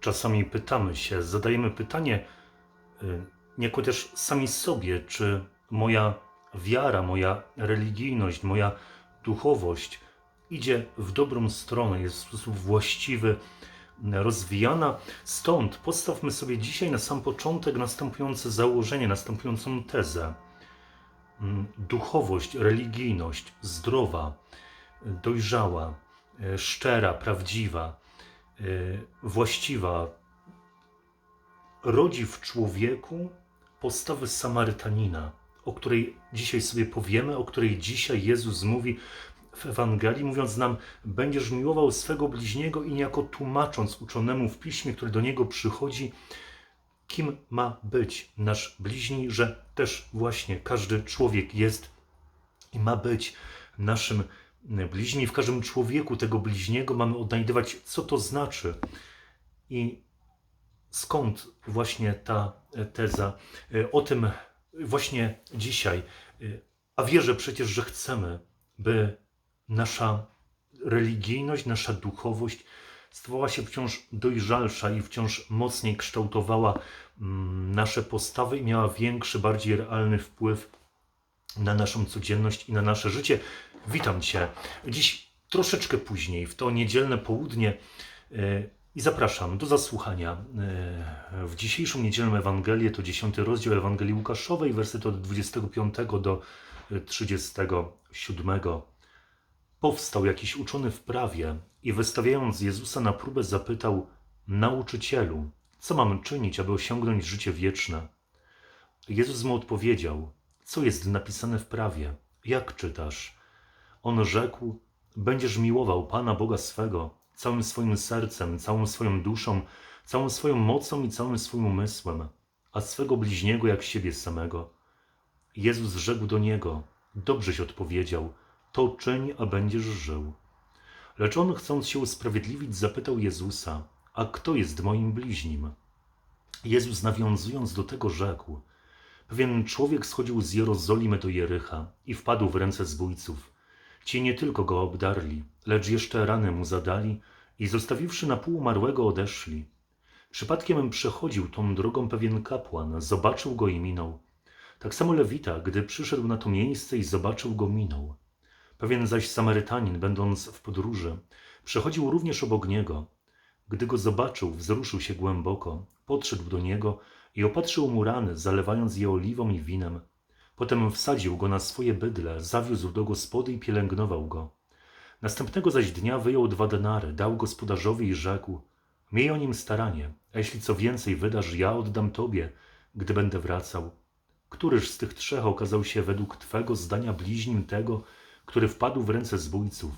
Czasami pytamy się, zadajemy pytanie, y, niejako też sami sobie, czy moja wiara, moja religijność, moja duchowość idzie w dobrą stronę, jest w sposób właściwy rozwijana. Stąd postawmy sobie dzisiaj na sam początek następujące założenie, następującą tezę. Mm, Duchowość, religijność zdrowa, dojrzała, e, szczera, prawdziwa, właściwa, rodzi w człowieku postawy Samarytanina, o której dzisiaj sobie powiemy, o której dzisiaj Jezus mówi w Ewangelii, mówiąc nam: Będziesz miłował swego bliźniego, i niejako tłumacząc uczonemu w piśmie, który do niego przychodzi, kim ma być nasz bliźni, że też właśnie każdy człowiek jest i ma być naszym bliźni. W każdym człowieku tego bliźniego mamy odnajdywać, co to znaczy i skąd właśnie ta teza. O tym właśnie dzisiaj. A wierzę przecież, że chcemy, by nasza religijność, nasza duchowość stawała się wciąż dojrzalsza i wciąż mocniej kształtowała mm, nasze postawy i miała większy, bardziej realny wpływ na naszą codzienność i na nasze życie. Witam Cię dziś troszeczkę później, w to niedzielne południe e, i zapraszam do zasłuchania e, w dzisiejszą niedzielną Ewangelię, to 10 rozdział Ewangelii Łukaszowej, wersety od 25 do 37. Powstał jakiś uczony w prawie i wystawiając Jezusa na próbę zapytał: Nauczycielu, co mam czynić, aby osiągnąć życie wieczne? Jezus mu odpowiedział: Co jest napisane w prawie? Jak czytasz? On rzekł: Będziesz miłował Pana Boga swego całym swoim sercem, całą swoją duszą, całą swoją mocą i całym swoim umysłem, a swego bliźniego jak siebie samego. Jezus rzekł do niego: Dobrześ odpowiedział to czyń, a będziesz żył. Lecz on, chcąc się usprawiedliwić, zapytał Jezusa, a kto jest moim bliźnim? Jezus, nawiązując do tego, rzekł, pewien człowiek schodził z Jerozolimy do Jericha i wpadł w ręce zbójców. Ci nie tylko go obdarli, lecz jeszcze rany mu zadali i zostawiwszy na pół umarłego odeszli. Przypadkiem przechodził tą drogą pewien kapłan, zobaczył go i minął. Tak samo Lewita, gdy przyszedł na to miejsce i zobaczył go, minął. Pewien zaś Samarytanin, będąc w podróży, przechodził również obok niego. Gdy go zobaczył, wzruszył się głęboko, podszedł do niego i opatrzył mu rany, zalewając je oliwą i winem. Potem wsadził go na swoje bydle, zawiózł do gospody i pielęgnował go. Następnego zaś dnia wyjął dwa denary, dał gospodarzowi i rzekł: Miej o nim staranie, a jeśli co więcej wydasz, ja oddam tobie, gdy będę wracał. Któryż z tych trzech okazał się według twego zdania bliźnim tego, który wpadł w ręce zbójców.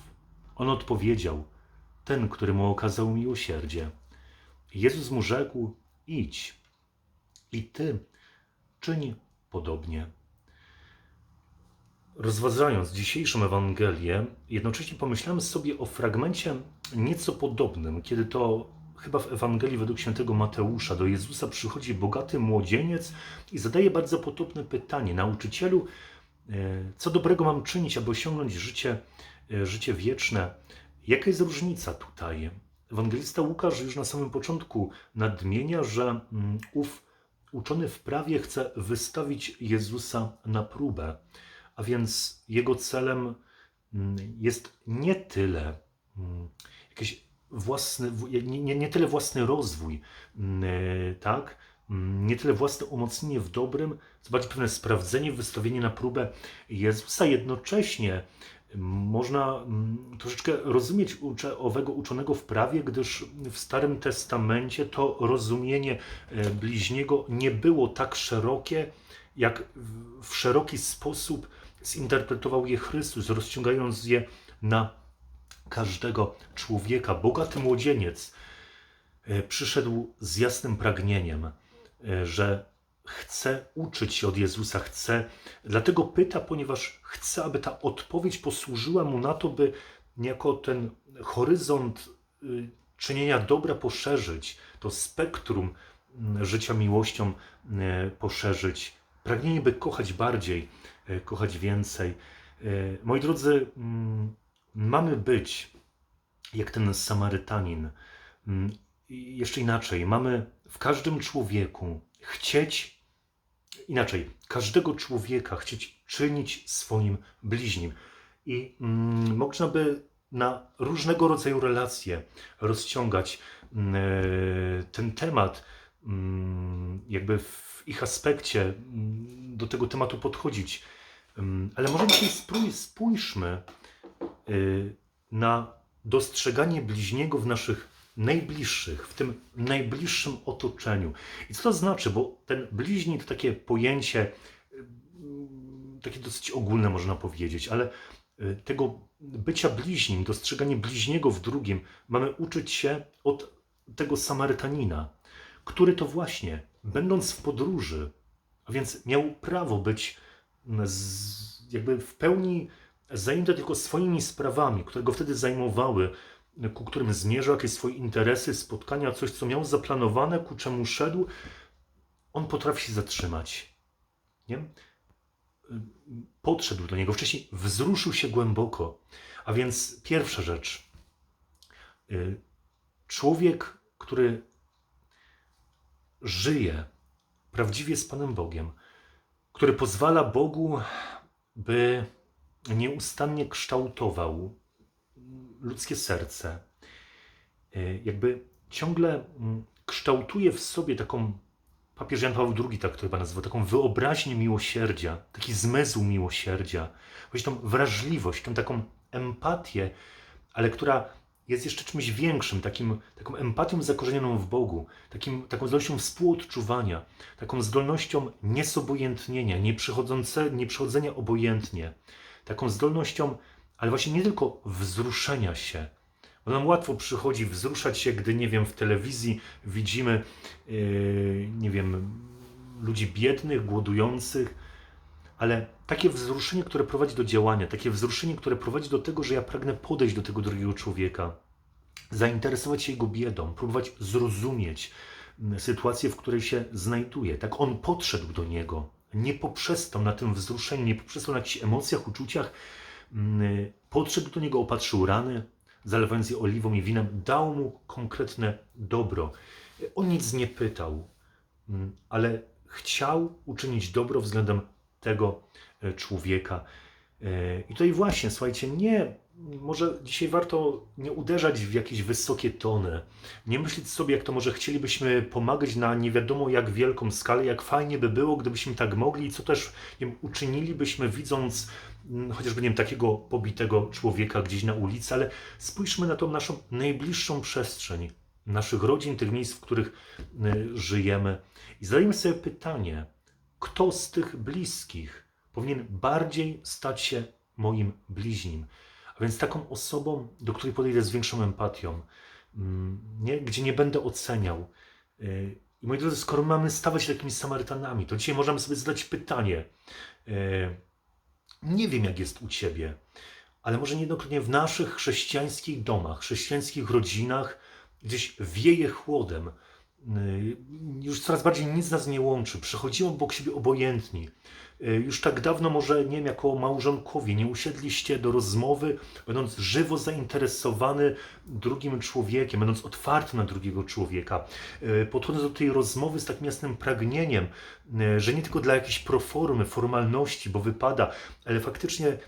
On odpowiedział, ten, który mu okazał miłosierdzie. Jezus mu rzekł, idź i ty czyń podobnie. Rozważając dzisiejszą Ewangelię, jednocześnie pomyślałem sobie o fragmencie nieco podobnym, kiedy to chyba w Ewangelii według świętego Mateusza do Jezusa przychodzi bogaty młodzieniec i zadaje bardzo podobne pytanie: Nauczycielu, E, co dobrego mam czynić, aby osiągnąć życie, e, życie wieczne? Jaka jest różnica tutaj? Ewangelista Łukasz już na samym początku nadmienia, że mm, ów uczony w prawie chce wystawić Jezusa na próbę, a więc jego celem mm, jest nie tyle mm, jakiś własny, nie, nie, tyle własny rozwój, e, tak? Mm, nie tyle własne umocnienie w dobrym, bardziej pewne sprawdzenie, wystawienie na próbę Jezusa. Jednocześnie można mm, troszeczkę rozumieć owego uczonego w prawie, gdyż w Starym Testamencie to rozumienie e, bliźniego nie było tak szerokie, jak w szeroki sposób zinterpretował je Chrystus, rozciągając je na każdego człowieka. Bogaty młodzieniec e, przyszedł z jasnym pragnieniem E, że chce uczyć się od Jezusa, chce, dlatego pyta, ponieważ chce, aby ta odpowiedź posłużyła mu na to, by niejako ten horyzont y, czynienia dobra poszerzyć, to spektrum życia miłością poszerzyć, pragnienie, by kochać bardziej, kochać więcej. Moi drodzy, mm, mamy być jak ten Samarytanin, mm, jeszcze inaczej, mamy w każdym człowieku chcieć, inaczej, każdego człowieka chcieć czynić swoim bliźnim. I mm, można by na różnego rodzaju relacje rozciągać e, ten temat, jakby w ich aspekcie mm, do tego tematu podchodzić. Mm, Ale może dzisiaj spójrzmy y, na dostrzeganie bliźniego w naszych najbliższych, w tym najbliższym otoczeniu. I co to znaczy? Bo ten bliźni to takie pojęcie, y, takie dosyć ogólne można powiedzieć, ale y, tego bycia bliźnim, dostrzeganie bliźniego w drugim, mamy uczyć się od tego Samarytanina, który to właśnie, będąc w podróży, a więc miał prawo być jakby w pełni zajęty tylko swoimi sprawami, które go wtedy zajmowały, ku którym zmierzał, jakieś swoje interesy, spotkania, coś, co miał zaplanowane, ku czemu szedł, on potrafi się zatrzymać. Nie? Podszedł do niego, wcześniej wzruszył się głęboko. A więc pierwsza rzecz. Y, Człowiek, który żyje prawdziwie z Panem Bogiem, który pozwala Bogu, by nieustannie kształtował ludzkie serce, y, jakby ciągle mm, kształtuje w sobie taką, papież Jan Paweł II tak to chyba nazywa, taką wyobraźnię miłosierdzia, taki zmysł miłosierdzia, właśnie tą wrażliwość, tą taką empatię, ale która jest jeszcze czymś większym, takim, taką empatią zakorzenioną w Bogu, takim, taką zdolnością współodczuwania, taką zdolnością niesobojętnienia, nieprzychodzenia obojętnie, taką zdolnością, ale właśnie nie tylko wzruszenia się. Bo nam łatwo przychodzi wzruszać się, gdy, nie wiem, w telewizji widzimy, yy, nie wiem, ludzi biednych, głodujących, ale takie wzruszenie, które prowadzi do działania, takie wzruszenie, które prowadzi do tego, że ja pragnę podejść do tego drugiego człowieka, zainteresować się jego biedą, próbować zrozumieć mm, sytuację, w której się znajduje. Tak on podszedł do niego, nie poprzestał na tym wzruszeniu, nie poprzestał na jakichś emocjach, uczuciach, mm, podszedł do niego, opatrzył rany, zalewając je oliwą i winem, dał mu konkretne dobro. On nic nie pytał, mm, ale chciał uczynić dobro względem tego e, człowieka. E, I tutaj właśnie, słuchajcie, nie, może dzisiaj warto nie uderzać w jakieś wysokie tony, nie myśleć sobie, jak to może chcielibyśmy pomagać na nie wiadomo jak wielką skalę, jak fajnie by było, gdybyśmy tak mogli i co też wiem, uczynilibyśmy widząc mm, chociażby nie wiem, takiego pobitego człowieka gdzieś na ulicy, ale spójrzmy na tą naszą najbliższą przestrzeń, naszych rodzin, tych miejsc, w których y, żyjemy i zadajmy sobie pytanie, kto z tych bliskich powinien bardziej stać się moim bliźnim. Więc taką osobą, do której podejdę z większą empatią, mm, nie? gdzie nie będę oceniał. Yy, I moi drodzy, skoro mamy stawać się takimi Samarytanami, to dzisiaj możemy sobie zadać pytanie. yy, Nie wiem, jak jest u Ciebie, ale może niejednokrotnie w naszych chrześcijańskich domach, chrześcijańskich rodzinach gdzieś wieje chłodem, Y, już coraz bardziej nic nas nie łączy. Przechodzimy obok siebie obojętni. Y, Już tak dawno może, nie wiem, jako małżonkowie nie usiedliście do rozmowy, będąc żywo zainteresowany drugim człowiekiem, będąc otwarty na drugiego człowieka. Y, Podchodząc do tej rozmowy z takim jasnym pragnieniem, y, że nie tylko dla jakiejś proformy, formalności, bo wypada, ale faktycznie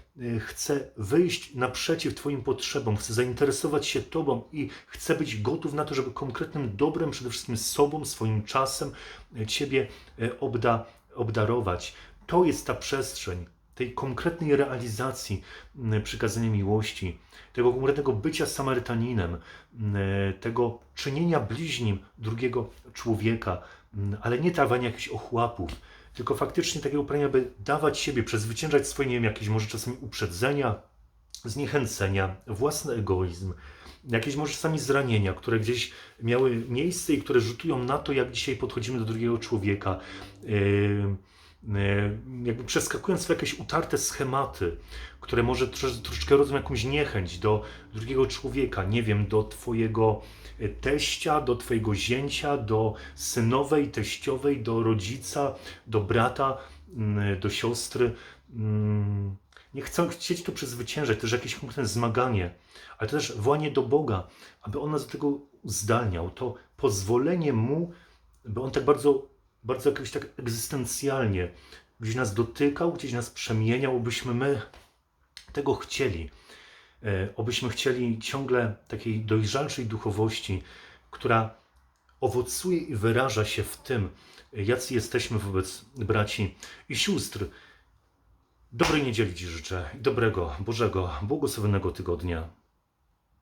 chcę wyjść naprzeciw Twoim potrzebom, chcę zainteresować się Tobą i chcę być gotów na to, żeby konkretnym dobrem, przede wszystkim sobą, swoim czasem Ciebie obda, obdarować. To jest ta przestrzeń tej konkretnej realizacji przykazania miłości, tego konkretnego bycia Samarytaninem, tego czynienia bliźnim drugiego człowieka, ale nie dawania jakichś ochłapów, tylko faktycznie takiego pragnienia, by dawać siebie, przezwyciężać swoje, nie wiem, jakieś może czasami uprzedzenia, zniechęcenia, własny egoizm, jakieś może czasami zranienia, które gdzieś miały miejsce i które rzutują na to, jak dzisiaj podchodzimy do drugiego człowieka. Yy, jakby przeskakując w jakieś utarte schematy, które może trosz, troszeczkę rodzą jakąś niechęć do drugiego człowieka, nie wiem, do twojego e, teścia, do twojego zięcia, do synowej, teściowej, do rodzica, do brata, do siostry. Mm, Nie chcę chcieć to przezwyciężać, też jakieś konkretne zmaganie, ale to też wołanie do Boga, aby On nas do tego uzdalniał, to pozwolenie Mu, by On tak bardzo, bardzo jakoś tak egzystencjalnie gdzieś nas dotykał, gdzieś nas przemieniał, byśmy my tego chcieli. E, Obyśmy chcieli ciągle takiej dojrzalszej duchowości, która owocuje i wyraża się w tym, jacy jesteśmy wobec braci i sióstr. Dobrej niedzieli Ci życzę i dobrego, Bożego, błogosławionego tygodnia.